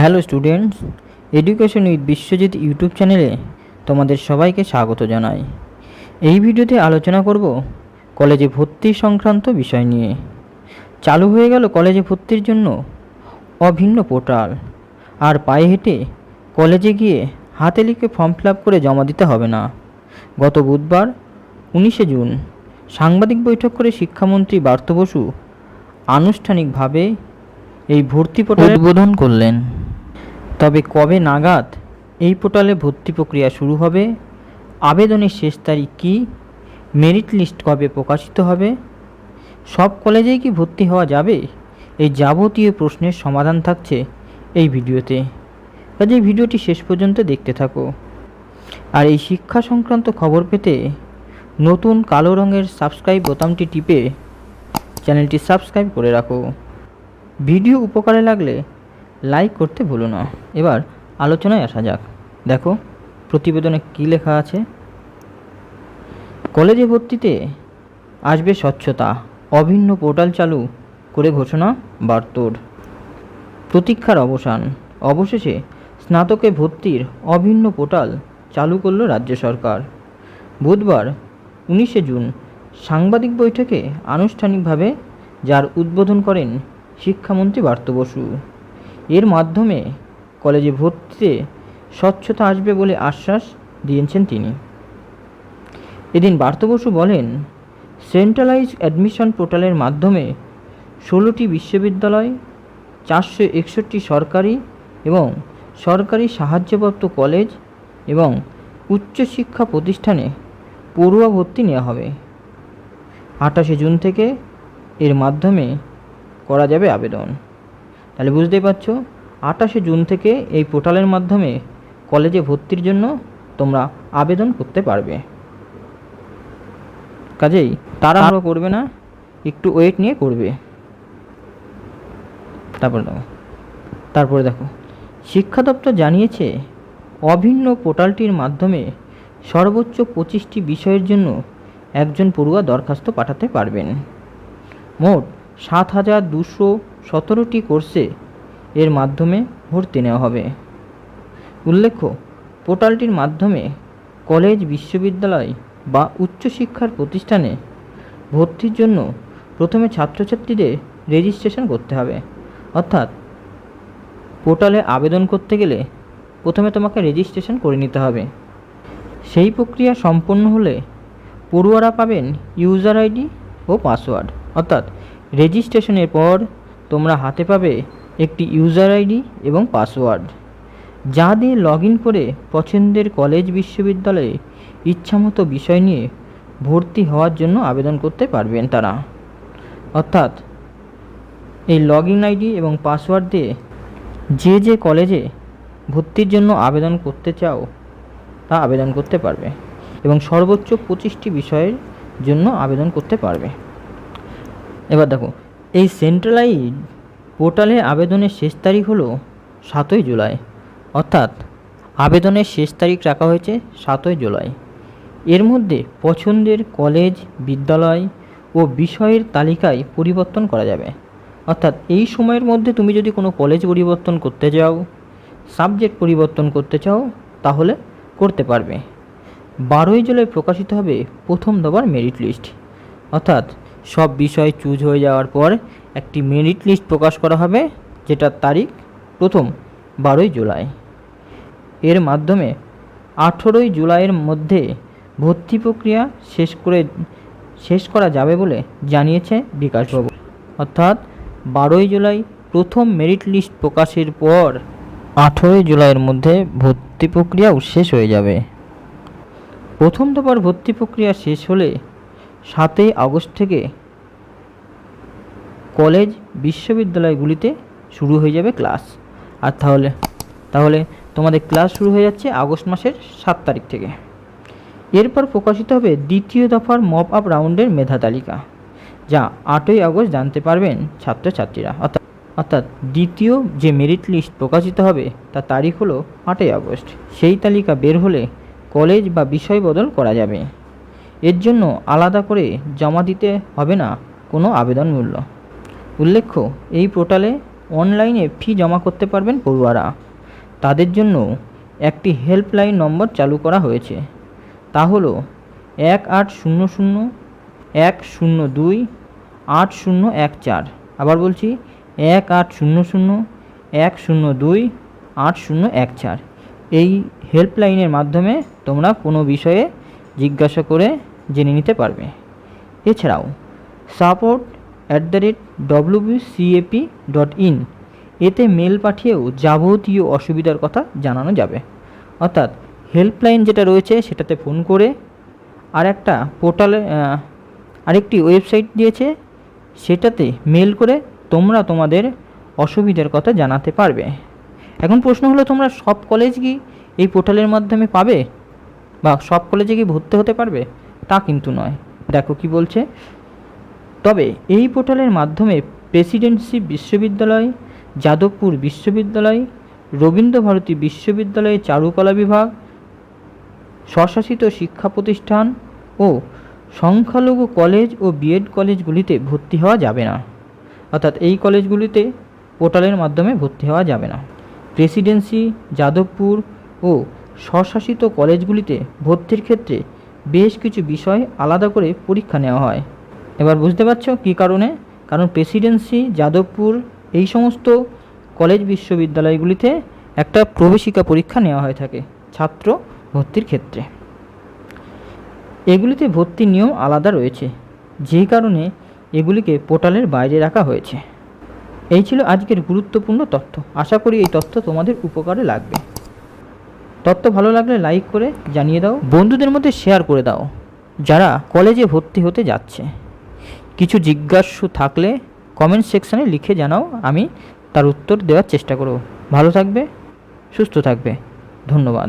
Hello students education with Biswajit YouTube চ্যানেলে তোমাদের সবাইকে স্বাগত জানাই। এই ভিডিওতে আলোচনা করব কলেজে ভর্তি সংক্রান্ত বিষয় নিয়ে। চালু হয়ে গেল কলেজে ভর্তির জন্য অভিন্ন পোর্টাল। আর পায়ে হেঁটে কলেজে গিয়ে হাতে লিখে ফর্ম ফিল করে জমা দিতে হবে না। গত বুধবার, উনিশে জুন, সাংবাদিক বৈঠক করে শিক্ষামন্ত্রী বার্ত বসু আনুষ্ঠানিকভাবে এই ভর্তি পোর্টাল উদ্বোধন করলেন। তবে কবে নাগাদ এই পোর্টালে ভর্তি প্রক্রিয়া শুরু হবে? আবেদনের শেষ তারিখ কী? মেরিট লিস্ট কবে প্রকাশিত হবে? সব কলেজেই কি ভর্তি হওয়া যাবে? এই যাবতীয় প্রশ্নের সমাধান থাকছে এই ভিডিওতে। কাজে ভিডিওটি শেষ পর্যন্ত দেখতে থাকো। আর এই শিক্ষা সংক্রান্ত খবর পেতে নতুন কালো রঙের সাবস্ক্রাইব বোতামটি টিপে চ্যানেলটি সাবস্ক্রাইব করে রাখো। ভিডিও উপকারে লাগলে লাইক করতে ভুলো না। এবার আলোচনায় আসা যাক। দেখো, প্রতিবেদনে কী লেখা আছে? কলেজে ভর্তিতে আসবে স্বচ্ছতা, অভিন্ন পোর্টাল চালু করে ঘোষণা বার্তোর প্রতীক্ষার অবসান, অবশেষে স্নাতকে ভর্তির অভিন্ন পোর্টাল চালু করল রাজ্য সরকার। বুধবার উনিশে জুন সাংবাদিক বৈঠকে আনুষ্ঠানিকভাবে যার উদ্বোধন করেন শিক্ষামন্ত্রী বার্ত বসু। এর মাধ্যমে কলেজে ভর্তিতে স্বচ্ছতা আসবে বলে আশ্বাস দিয়েছেন তিনি। এদিন বার্ত বসু বলেন সেন্ট্রালাইজ অ্যাডমিশন পোর্টালের মাধ্যমে ষোলোটি বিশ্ববিদ্যালয়, চারশো একষট্টি সরকারি এবং সরকারি সাহায্যপ্রাপ্ত কলেজ এবং উচ্চশিক্ষা প্রতিষ্ঠানে পড়ুয়া ভর্তি নেওয়া হবে। আঠাশে জুন থেকে এর মাধ্যমে করা যাবে আবেদন। তাহলে বুঝতেই পারছ আঠাশে জুন থেকে এই পোর্টালের মাধ্যমে কলেজে ভর্তির জন্য তোমরা আবেদন করতে পারবে। কাজেই তাড়াহুড়ো করবে না একটু ওয়েট নিয়ে করবে। তারপরে দেখো তারপরে দেখো শিক্ষা দপ্তর জানিয়েছে অভিন্ন পোর্টালটির মাধ্যমে সর্বোচ্চ পঁচিশটি বিষয়ের জন্য একজন পড়ুয়া দরখাস্ত পাঠাতে পারবেন। মোট সাত হাজার দুশো সতেরোটি কোর্সে এর মাধ্যমে ভর্তি নেওয়া হবে। উল্লেখ্য, পোর্টালটির মাধ্যমে কলেজ, বিশ্ববিদ্যালয় বা উচ্চশিক্ষার প্রতিষ্ঠানে ভর্তির জন্য প্রথমে ছাত্রছাত্রীদের রেজিস্ট্রেশন করতে হবে। অর্থাৎ পোর্টালে আবেদন করতে গেলে প্রথমে তোমাকে রেজিস্ট্রেশন করে নিতে হবে। সেই প্রক্রিয়া সম্পন্ন হলে পড়ুয়ারা পাবেন ইউজার আইডি ও পাসওয়ার্ড। অর্থাৎ রেজিস্ট্রেশনের পর তোমরা হাতে পাবে একটি ইউজার আইডি এবং পাসওয়ার্ড, যা দিয়ে লগ ইন করে পছন্দের কলেজ বিশ্ববিদ্যালয়ে ইচ্ছামতো বিষয় নিয়ে ভর্তি হওয়ার জন্য আবেদন করতে পারবেন তারা। অর্থাৎ, এই লগ ইন আইডি এবং পাসওয়ার্ড দিয়ে যে যে কলেজে ভর্তির জন্য আবেদন করতে চাও, তা আবেদন করতে পারবে এবং সর্বোচ্চ পঁচিশটি বিষয়ের জন্য আবেদন করতে পারবে। এবার দেখো, এই সেন্ট্রালাইজ পোর্টালে আবেদনের শেষ তারিখ হলো সাতই জুলাই। অর্থাৎ আবেদনের শেষ তারিখ রাখা হয়েছে সাতই জুলাই। এর মধ্যে পছন্দের কলেজ বিদ্যালয় ও বিষয়ের তালিকায় পরিবর্তন করা যাবে। অর্থাৎ এই সময়ের মধ্যে তুমি যদি কোনো কলেজ পরিবর্তন করতে চাও সাবজেক্ট পরিবর্তন করতে চাও, তাহলে করতে পারবে। বারোই জুলাই প্রকাশিত হবে প্রথম দবার মেরিট লিস্ট অর্থাৎ সব বিষয় চুজ হয়ে যাওয়ার পর একটি মেরিট লিস্ট প্রকাশ করা হবে, যেটার তারিখ প্রথম বারোই জুলাই। এর মাধ্যমে আঠেরোই জুলাইয়ের মধ্যে ভর্তি প্রক্রিয়া শেষ করে, শেষ করা যাবে বলে জানিয়েছে বিকাশবাবু। অর্থাৎ বারোই জুলাই প্রথম মেরিট লিস্ট প্রকাশের পর আঠেরোই জুলাইয়ের মধ্যে ভর্তি প্রক্রিয়া শেষ হয়ে যাবে। প্রথম দফার ভর্তি প্রক্রিয়া শেষ হলে সাতই আগস্ট থেকে কলেজ বিশ্ববিদ্যালয়গুলিতে শুরু হয়ে যাবে ক্লাস। আর তাহলে তাহলে তোমাদের ক্লাস শুরু হয়ে যাচ্ছে আগস্ট মাসের সাত তারিখ থেকে। এরপর প্রকাশিত হবে দ্বিতীয় দফার মপ আপ রাউন্ডের মেধা তালিকা, যা আটই আগস্ট জানতে পারবেন ছাত্রছাত্রীরা। অর্থাৎ অর্থাৎ দ্বিতীয় যে মেরিট লিস্ট প্রকাশিত হবে, তার তারিখ হলো আটই আগস্ট। সেই তালিকা বের হলে কলেজ বা বিষয় বদল করা যাবে। এর জন্য আলাদা করে জমা দিতে হবে না কোনো আবেদন মূল্য। উল্লেখ্য, এই পোর্টালে অনলাইনে ফি জমা করতে পারবেন পড়ুয়ারা। তাদের জন্য একটি হেল্পলাইন নম্বর চালু করা হয়েছে। তা হলো এক আট শূন্য শূন্য এক শূন্য দুই আট শূন্য এক চার। আবার বলছি এক আট শূন্য শূন্য এক শূন্য দুই আট শূন্য এক চার। এই হেল্পলাইনের মাধ্যমে তোমরা কোনো বিষয়ে জিজ্ঞাসা করে জেনে নিতে পারবে। এছাড়াও support at the rate WBCAP dot in এতে মেল পাঠিয়েও যাবতীয় অসুবিধার কথা জানানো যাবে। অর্থাৎ হেল্পলাইন যেটা রয়েছে সেটাতে ফোন করে আর একটা পোর্টালে আরেকটি ওয়েবসাইট দিয়েছে, সেটাতে মেল করে তোমরা তোমাদের অসুবিধার কথা জানাতে পারবে। এখন প্রশ্ন হলো, তোমরা সব কলেজ কি এই পোর্টালের মাধ্যমে পাবে? বা সব কলেজে কি ভর্তি হতে পারবে? তা কিন্তু নয়। দেখো কি বলছে। তবে এই পোর্টালের মাধ্যমে প্রেসিডেন্সি বিশ্ববিদ্যালয়, যাদবপুর বিশ্ববিদ্যালয়, রবীন্দ্রভারতী বিশ্ববিদ্যালয়ের চারুকলা বিভাগ, স্বশাসিত শিক্ষা প্রতিষ্ঠান ও সংখ্যালঘু কলেজ ও বিএড কলেজগুলিতে ভর্তি হওয়া যাবে না। অর্থাৎ এই কলেজগুলিতে পোর্টালের মাধ্যমে ভর্তি হওয়া যাবে না। প্রেসিডেন্সি, যাদবপুর ও স্বশাসিত কলেজগুলিতে ভর্তির ক্ষেত্রে বেশ কিছু বিষয় আলাদা করে পরীক্ষা নেওয়া হয়। এবার বুঝতে পারছ কী কারণে? কারণ প্রেসিডেন্সি, যাদবপুর, এই সমস্ত কলেজ বিশ্ববিদ্যালয়গুলিতে একটা প্রবেশিকা পরীক্ষা নেওয়া হয়ে থাকে ছাত্র ভর্তির ক্ষেত্রে। এগুলিতে ভর্তির নিয়ম আলাদা রয়েছে যেই কারণে এগুলিকে পোর্টালের বাইরে রাখা হয়েছে। এই ছিল আজকের গুরুত্বপূর্ণ তথ্য। আশা করি এই তথ্য তোমাদের উপকারে লাগবে। তথ্য ভালো লাগলে লাইক করে জানিয়ে দাও। বন্ধুদের মধ্যে শেয়ার করে দাও, যারা কলেজে ভর্তি হতে যাচ্ছে। কিছু জিজ্ঞাসু থাকলে কমেন্ট সেকশানে লিখে জানাও, আমি তার উত্তর দেওয়ার চেষ্টা করব। ভালো থাকবে, সুস্থ থাকবে। ধন্যবাদ।